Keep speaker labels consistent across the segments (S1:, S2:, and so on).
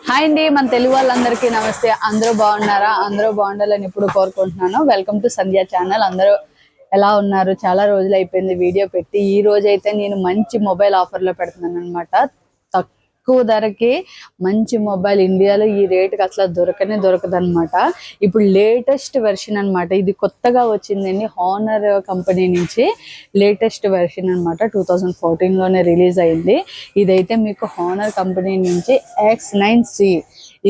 S1: Hi అండి మన తెలుగు వాళ్ళందరికీ నమస్తే. అందరూ బాగున్నారా? అందరూ బాగుండాలని ఇప్పుడు కోరుకుంటున్నాను. వెల్కమ్ టు సంధ్య ఛానల్ అందరూ ఎలా ఉన్నారు? చాలా రోజులు అయిపోయింది వీడియో పెట్టి. ఈ రోజు అయితే నేను మంచి మొబైల్ ఆఫర్లో పెడుతున్నాను అనమాట తక్కువ ధరకి మంచి మొబైల్ ఇండియాలో ఈ రేటుకి అసలు దొరకనే దొరకదు అనమాట ఇప్పుడు లేటెస్ట్ వెర్షన్ అనమాట ఇది కొత్తగా వచ్చిందండి హానర్ కంపెనీ నుంచి లేటెస్ట్ వెర్షన్ అనమాట టూ థౌజండ్ ఫోర్టీన్లోనే రిలీజ్ అయింది. ఇదైతే మీకు హానర్ కంపెనీ నుంచి ఎక్స్ నైన్ సి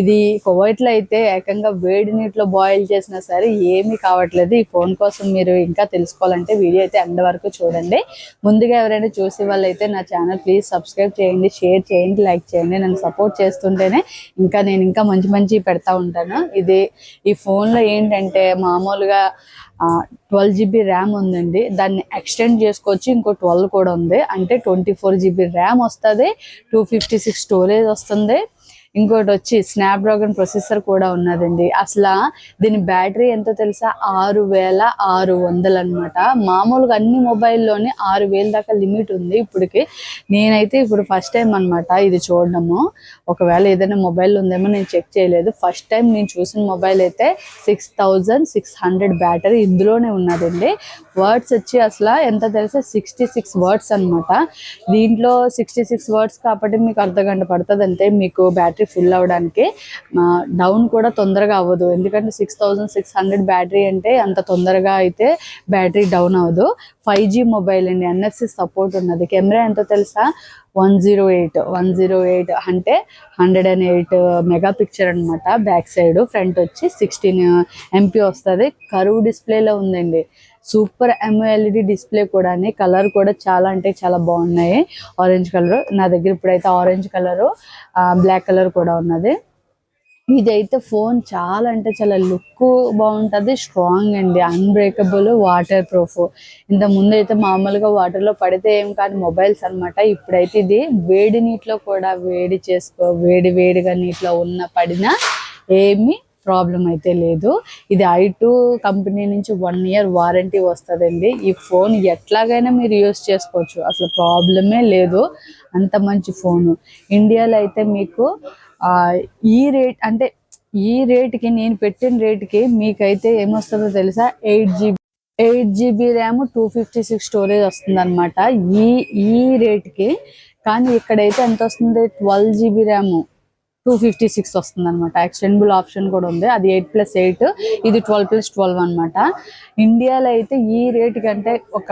S1: ఇది కువైట్లో అయితే ఏకంగా వేడి నీటిలో బాయిల్ చేసినా సరే ఏమీ కావట్లేదు. ఈ ఫోన్ కోసం మీరు ఇంకా తెలుసుకోవాలంటే వీడియో అయితే ఎండ్ వరకు చూడండి. ముందుగా ఎవరైనా చూసే వాళ్ళైతే నా ఛానల్ ప్లీజ్ సబ్స్క్రైబ్ చేయండి షేర్ చేయండి లైక్ చేయండి. నన్ను సపోర్ట్ చేస్తుంటేనే ఇంకా నేను ఇంకా మంచి మంచి పెడతా ఉంటాను. ఇది ఈ ఫోన్లో ఏంటంటే మామూలుగా ట్వెల్వ్ జీబీ ర్యామ్ ఉందండి. దాన్ని ఎక్స్టెండ్ చేసుకోవచ్చు. ఇంకో ట్వెల్వ్ కూడా ఉంది. అంటే ట్వంటీ ఫోర్ జీబీ ర్యామ్ వస్తుంది. టూ ఫిఫ్టీ సిక్స్ స్టోరేజ్ వస్తుంది. ఇంకోటి వచ్చి స్నాప్ డ్రాగన్ ప్రొసెసర్ కూడా ఉన్నదండి. అసలు దీని బ్యాటరీ ఎంతో తెలుసా? ఆరు వేల ఆరు వందలు అనమాట మామూలుగా అన్ని మొబైల్లోనే ఆరు వేల దాకా లిమిట్ ఉంది ఇప్పటికి. నేనైతే ఇప్పుడు ఫస్ట్ టైం అన్నమాట ఇది చూడడము. ఒకవేళ ఏదైనా మొబైల్ ఉందేమో నేను చెక్ చేయలేదు. ఫస్ట్ టైం నేను చూసిన మొబైల్ అయితే six thousand six hundred battery ఇందులోనే ఉన్నదండి. వర్డ్స్ వచ్చి అసలు ఎంత తెలుసా? సిక్స్టీ సిక్స్ వర్డ్స్ అనమాట దీంట్లో సిక్స్టీ సిక్స్ వర్డ్స్ కాబట్టి మీకు అర్ధ గంట పడుతుంది అంటే మీకు బ్యాటరీ ఫుల్ అవ్వడానికి డౌన్ కూడా తొందరగా అవ్వదు. ఎందుకంటే six thousand six hundred battery అంటే అంత తొందరగా అయితే బ్యాటరీ డౌన్ అవ్వదు. ఫైవ్ జీ మొబైల్ అండి. ఎన్ఎఫ్సి సపోర్ట్ ఉన్నది. కెమెరా ఎంతో తెలుసా? One zero eight one zero eight అంటే hundred and eight mega picture అనమాట బ్యాక్ సైడ్ ఫ్రంట్ వచ్చి సిక్స్టీన్ ఎంపీ వస్తుంది. కరువు డిస్ప్లేలో ఉందండి. సూపర్ ఎంఎల్ఈడి డిస్ప్లే కూడా కలర్ కూడా చాలా అంటే చాలా బాగున్నాయి. ఆరెంజ్ కలర్ నా దగ్గర ఇప్పుడైతే ఆరెంజ్ కలరు బ్లాక్ కలర్ కూడా ఉన్నది. ఇదైతే ఫోన్ చాలా అంటే చాలా లుక్ బాగుంటుంది స్ట్రాంగ్ అండి అన్బ్రేకబుల్ వాటర్ ప్రూఫ్ ఇంత ముందు అయితే మామూలుగా వాటర్లో పడితే ఏం కాదు మొబైల్స్ అన్నమాట. ఇప్పుడైతే ఇది వేడి నీటిలో కూడా వేడి చేసుకో వేడి వేడిగా నీటిలో ఉన్న పడినా ఏమి ప్రాబ్లం అయితే లేదు. ఇది ఐ టూ కంపెనీ నుంచి వన్ ఇయర్ వారంటీ వస్తుందండి. ఈ ఫోన్ ఎట్లాగైనా మీరు యూస్ చేసుకోవచ్చు అసలు ప్రాబ్లమే లేదు. అంత మంచి ఫోను. ఇండియాలో అయితే మీకు ఈ రేట్ అంటే ఈ రేట్కి నేను పెట్టిన రేట్కి మీకైతే ఏమొస్తుందో తెలుసా? Eight GB eight GB RAM two fifty six storage వస్తుంది అనమాట ఈ ఈ రేట్కి కానీ ఇక్కడైతే ఎంత వస్తుంది? Twelve GB RAM two fifty six వస్తుంది అనమాట ఎక్స్టెండబుల్ ఆప్షన్ కూడా ఉంది. అది ఎయిట్ ప్లస్ ఎయిట్ ఇది ట్వెల్వ్ ప్లస్ ట్వెల్వ్ అనమాట ఇండియాలో అయితే ఈ రేట్ కంటే ఒక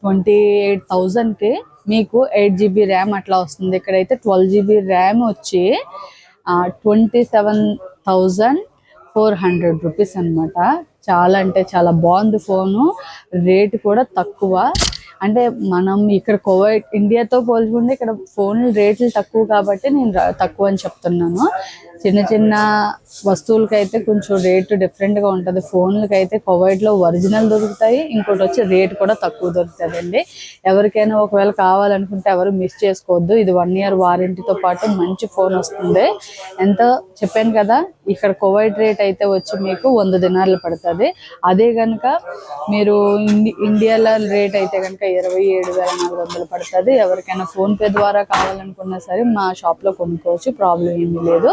S1: ట్వంటీ ఎయిట్ థౌజండ్కి మీకు ఎయిట్ జీబీ ర్యామ్ అట్లా వస్తుంది. ఇక్కడైతే ట్వెల్వ్ జీబీ ర్యామ్ వచ్చి twenty seven thousand four hundred rupees అనమాట చాలా అంటే చాలా బాగుంది ఫోను. రేట్ కూడా తక్కువ. అంటే మనం ఇక్కడ కోవైట్ ఇండియాతో పోల్చుకుంటే ఇక్కడ ఫోన్లు రేట్లు తక్కువ కాబట్టి నేను తక్కువ అని చెప్తున్నాను. చిన్న చిన్న వస్తువులకైతే కొంచెం రేటు డిఫరెంట్గా ఉంటుంది. ఫోన్లకైతే కువైట్లో ఒరిజినల్ దొరుకుతాయి ఇంకోటి వచ్చి రేట్ కూడా తక్కువ దొరుకుతుందండి. ఎవరికైనా ఒకవేళ కావాలనుకుంటే ఎవరు మిస్ చేసుకోవద్దు. ఇది వన్ ఇయర్ వారంటీతో పాటు మంచి ఫోన్ వస్తుంది. ఎంతో చెప్పాను కదా ఇక్కడ కోవైట్ రేట్ అయితే వచ్చి మీకు వంద దినాలు పడుతుంది. అదే కనుక మీరు ఇండి ఇండియాలో రేట్ అయితే కనుక ఇరవై ఏడు వేల నాలుగు వందలు పడుతుంది. ఎవరికైనా ఫోన్పే ద్వారా కావాలనుకున్నా సరే మా షాప్లో కొనుక్కోవచ్చు. ప్రాబ్లం ఏమీ లేదు.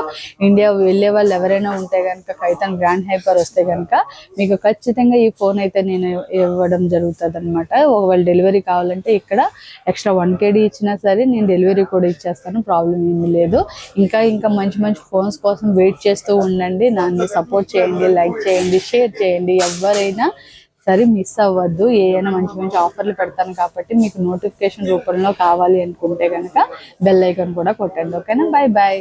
S1: ఇండియా వెళ్ళే వాళ్ళు ఎవరైనా ఉంటే కనుక కైతన్ గ్రాండ్ హైపర్ వస్తే కనుక మీకు ఖచ్చితంగా ఈ ఫోన్ అయితే నేను ఇవ్వడం జరుగుతుంది అనమాట ఒకవేళ డెలివరీ కావాలంటే ఇక్కడ ఎక్స్ట్రా వన్ కేడీ ఇచ్చినా సరే నేను డెలివరీ కూడా ఇచ్చేస్తాను. ప్రాబ్లం ఏమీ లేదు. ఇంకా ఇంకా మంచి మంచి ఫోన్స్ కోసం వెయిట్ చేస్తూ ఉండండి. నన్ను సపోర్ట్ చేయండి లైక్ చేయండి షేర్ చేయండి. ఎవరైనా సరే మిస్ అవ్వద్దు. ఏదైనా మంచి మంచి ఆఫర్లు పెడతాను కాబట్టి మీకు నోటిఫికేషన్ రూపంలో కావాలి అనుకుంటే కనుక బెల్ ఐకాన్ కూడా కొట్టండి. ఓకేనా బాయ్ బాయ్